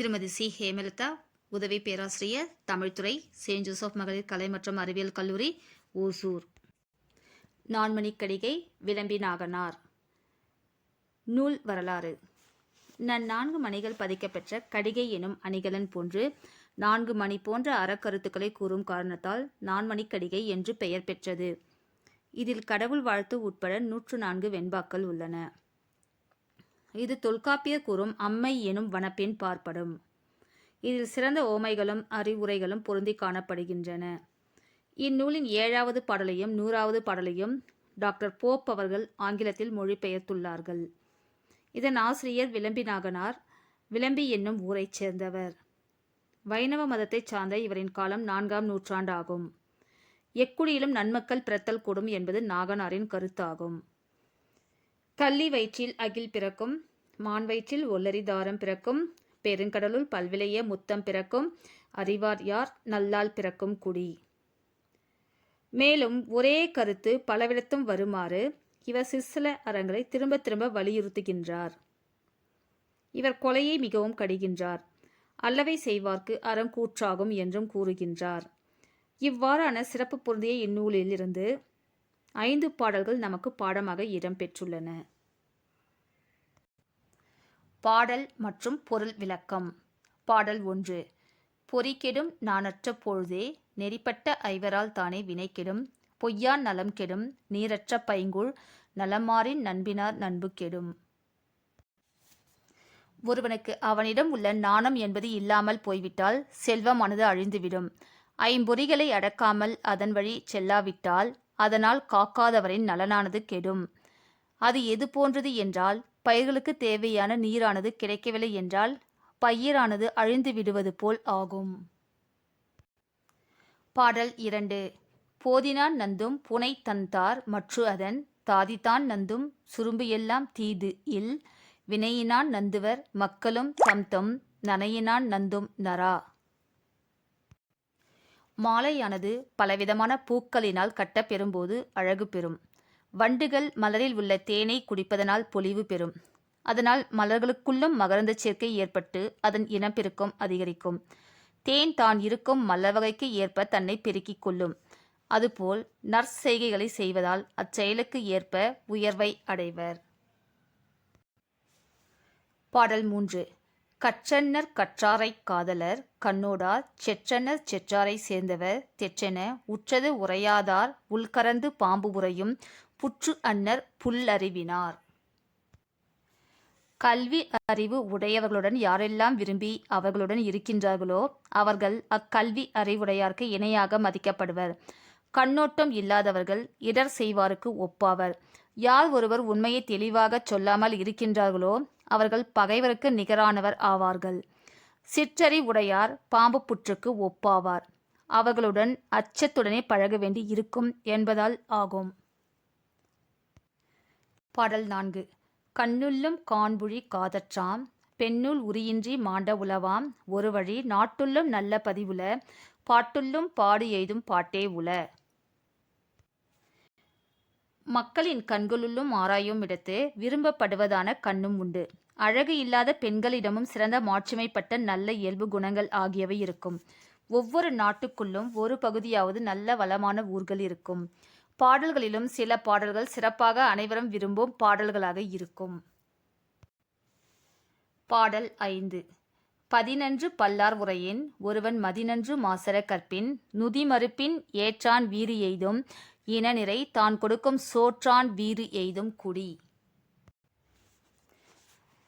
திருமதி சி. ஹேமலதா உதவி பேராசிரியர் தமிழ்துறை செயின்ட் ஜோசப் மகளிர் கலை மற்றும் அறிவியல் கல்லூரி ஓசூர். நான்மணிக்கடிகை விளம்பி நாகனார். நூல் வரலாறு. நன் நான்கு மணிகள் பதிக்கப்பெற்ற கடிகை எனும் அணிகலன் போன்று நான்கு மணி போன்ற அறக்கருத்துக்களை கூறும் காரணத்தால் நான்மணிக்கடிகை என்று பெயர் பெற்றது. இதில் கடவுள் வாழ்த்து உட்பட நூற்று நான்கு வெண்பாக்கள் உள்ளன. இது தொல்காப்பியர் கூறும் அம்மை எனும் வனப்பின் பார்ப்படும். இதில் சிறந்த ஓமைகளும் அறிவுரைகளும் பொருந்தி காணப்படுகின்றன. இந்நூலின் ஏழாவது பாடலையும் நூறாவது பாடலையும் டாக்டர் போப் அவர்கள் ஆங்கிலத்தில் மொழிபெயர்த்துள்ளார்கள். இதன் ஆசிரியர் விளம்பி நாகனார் விளம்பி என்னும் ஊரைச் சேர்ந்தவர். வைணவ மதத்தைச் சார்ந்த இவரின் காலம் நான்காம் நூற்றாண்டாகும். எக்குடியிலும் நன்மக்கள் பிறத்தல் கூடும் என்பது நாகனாரின் கருத்தாகும். கள்ளி வயிற்றில் அகில் பிறக்கும் மான் வயிற்றில் ஒல்லரி தாரம் பிறக்கும் பெருங்கடலுள் பல்விளைய முத்தம் பிறக்கும் அறிவார் யார்? நல்லால் பிறக்கும் குடி. மேலும் ஒரே கருத்து பலவிடத்தும் வருமாறு இவர் சிற்சில அறங்களை திரும்ப திரும்ப வலியுறுத்துகின்றார். இவர் கொலையை மிகவும் கடிகின்றார். அல்லவை செய்வார்க்கு அறம் கூற்றாகும் என்றும் கூறுகின்றார். இவ்வாறான சிறப்பு பொருந்திய இந்நூலில் இருந்து ஐந்து பாடல்கள் நமக்கு பாடமாக இடம்பெற்றுள்ளன. பாடல் மற்றும் பொருள் விளக்கம். பாடல் ஒன்று. பொறிக்கெடும் நாணற்ற பொழுதே நெறிப்பட்ட ஐவரால் தானே வினை கெடும். பொய்யான் நலம் கெடும் நீரற்ற பைங்குள் நலமாறின் நண்பினார் நண்பு கெடும். ஒருவனுக்கு அவனிடம் உள்ள நாணம் என்பது இல்லாமல் போய்விட்டால் செல்வமானது அழிந்துவிடும். ஐம்பொறிகளை அடக்காமல் அதன் வழி செல்லாவிட்டால் அதனால் காக்காதவரின் நலனானது கெடும். அது எது போன்றது என்றால் பயிர்களுக்கு தேவையான நீரானது கிடைக்கவில்லை என்றால் பயிரானது அழிந்து விடுவது போல் ஆகும். பாடல் இரண்டு. போதினான் நந்தும் புனை தந்தார் மற்று அதன் தாதிதான் நந்தும் சுரும்பு எல்லாம் தீது இல் வினையினான் நந்துவர் மக்களும் தம் தம் நனையினான் நந்தும் நரா மாலையானது பலவிதமான பூக்களினால் கட்டப்பெறும்போது அழகு பெறும். வண்டுகள் மலரில் உள்ள தேனை குடிப்பதனால் பொலிவு பெறும். அதனால் மலர்களுக்குள்ளும் மகரந்த சேர்க்கை ஏற்பட்டு அதன் இனப்பெருக்கம் அதிகரிக்கும். தேன் தான் இருக்கும் மலர்வகைக்கு ஏற்ப தன்னை பெருக்கிக் கொள்ளும். அதுபோல் நற்செய்கைகளை செய்வதால் அச்செயலுக்கு ஏற்ப உயர்வை அடைவர். பாடல் மூன்று. கற்றன்னர் கற்றாரைக் காதலர் கண்ணோடார் செற்றன்னர் செற்றாரை சேர்ந்தவர் தெற்றென உற்றது உரையாதார் உள்கரந்து பாம்பு உரையும் புற்று அன்னர் புல்லறிவினார் கல்வி அறிவு உடையவர்களுடன் யாரெல்லாம் விரும்பி அவர்களுடன் இருக்கின்றார்களோ அவர்கள் அக்கல்வி அறிவுடையார்க்கு இணையாக மதிக்கப்படுவர். கண்ணோட்டம் இல்லாதவர்கள் இடர் செய்வாருக்கு ஒப்பாவர். யார் ஒருவர் உண்மையை தெளிவாகச் சொல்லாமல் இருக்கின்றார்களோ அவர்கள் பகைவருக்கு நிகரானவர் ஆவார்கள். சிற்றறி உடையார் பாம்பு புற்றுக்கு ஒப்பாவார். அவர்களுடன் அச்சத்துடனே பழக வேண்டி இருக்கும் என்பதால் ஆகும். பாடல் நான்கு. கண்ணுள்ளும் காண்புழி காதற்றாம் பெண்ணுள் உரியின்றி மாண்ட உலவாம் ஒரு வழி நாட்டுள்ளும் நல்ல பதிவுல பாட்டுள்ளும் பாடு எய்தும் பாட்டே உல மக்களின் கண்களுள்ளும் ஆராயும் இடத்து விரும்பப்படுவதான கண்ணும் உண்டு. அழகு இல்லாத பெண்களிடமும் சிறந்த மாட்சிமைப்பட்ட நல்ல இயல்பு குணங்கள் ஆகியவை இருக்கும். ஒவ்வொரு நாட்டுக்குள்ளும் ஒரு பகுதியாவது நல்ல வளமான ஊர்கள் இருக்கும். பாடல்களிலும் சில பாடல்கள் சிறப்பாக அனைவரும் விரும்பும் பாடல்களாக இருக்கும். பாடல் ஐந்து. பதினன்று பல்லார் உரையின் ஒருவன் மதினன்று மாசர கற்பின் நுதி மறுப்பின் ஏற்றான் வீறு எய்தும் இனநிறை தான் கொடுக்கும் சோற்றான் வீறு எய்தும் குடி.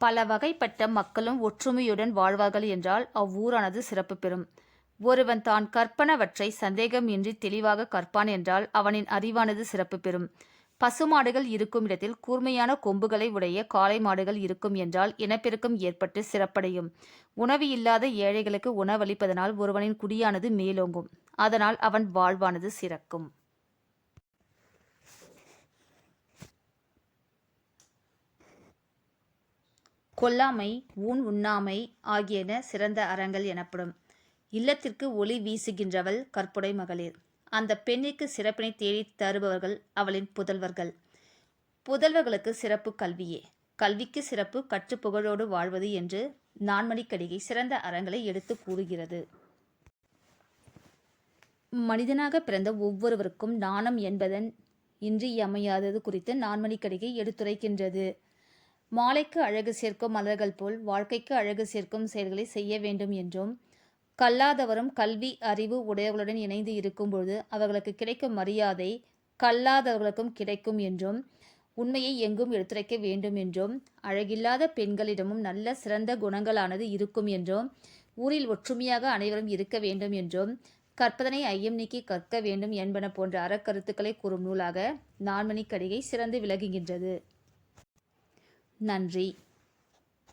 பல வகைப்பட்ட மக்களும் ஒற்றுமையுடன் வாழ்வார்கள் என்றால் அவ்வூரானது சிறப்பு பெறும். ஒருவன் தான் கற்பனவற்றை சந்தேகம் இன்றி தெளிவாக கற்பான் என்றால் அவனின் அறிவானது சிறப்பு பெறும். பசுமாடுகள் இருக்கும் இடத்தில் கூர்மையான கொம்புகளை உடைய காளை மாடுகள் இருக்கும் என்றால் இனப்பெருக்கம் ஏற்பட்டு சிறப்படையும். உணவு இல்லாத ஏழைகளுக்கு உணவளிப்பதனால் ஒருவனின் குடியானது மேலோங்கும். அதனால் அவன் வாழ்வானது சிறக்கும். கொல்லாமை ஊன் உண்ணாமை ஆகியன சிறந்த அறங்கள் எனப்படும். இல்லத்திற்கு ஒளி வீசுகின்றவள் கற்புடை மகளிர். அந்த பெண்ணிற்கு சிறப்பினை தேடி தருபவர்கள் அவளின் புதல்வர்கள். புதல்வர்களுக்கு சிறப்பு கல்வியே. கல்விக்கு சிறப்பு கற்று புகழோடு வாழ்வது என்று நான்மணிக்கடிகை சிறந்த அறங்களை எடுத்து கூறுகிறது. மனிதனாக பிறந்த ஒவ்வொருவருக்கும் நாணம் என்பதன் இன்றியமையாதது குறித்து நான்மணிக்கடிகை எடுத்துரைக்கின்றது. மாலைக்கு அழகு சேர்க்கும் மலர்கள் போல் வாழ்க்கைக்கு அழகு சேர்க்கும் செயல்களை செய்ய வேண்டும் என்றும் கல்லாதவரும் கல்வி அறிவு உடையவர்களுடன் இணைந்து இருக்கும்பொழுது அவர்களுக்கு கிடைக்கும் மரியாதை கல்லாதவர்களுக்கும் கிடைக்கும் என்றும் உண்மையை எங்கும் எடுத்துரைக்க வேண்டும் என்றும் அழகில்லாத பெண்களிடமும் நல்ல சிறந்த குணங்களானது இருக்கும் என்றும் ஊரில் ஒற்றுமையாக அனைவரும் இருக்க வேண்டும் என்றும் கற்பதனை ஐயம் நீக்கி கற்க வேண்டும் என்பன போன்ற அறக்கருத்துக்களை கூறும் நூலாக நான்மணிக்கடிகை சிறந்து விளங்குகின்றது. நன்றி.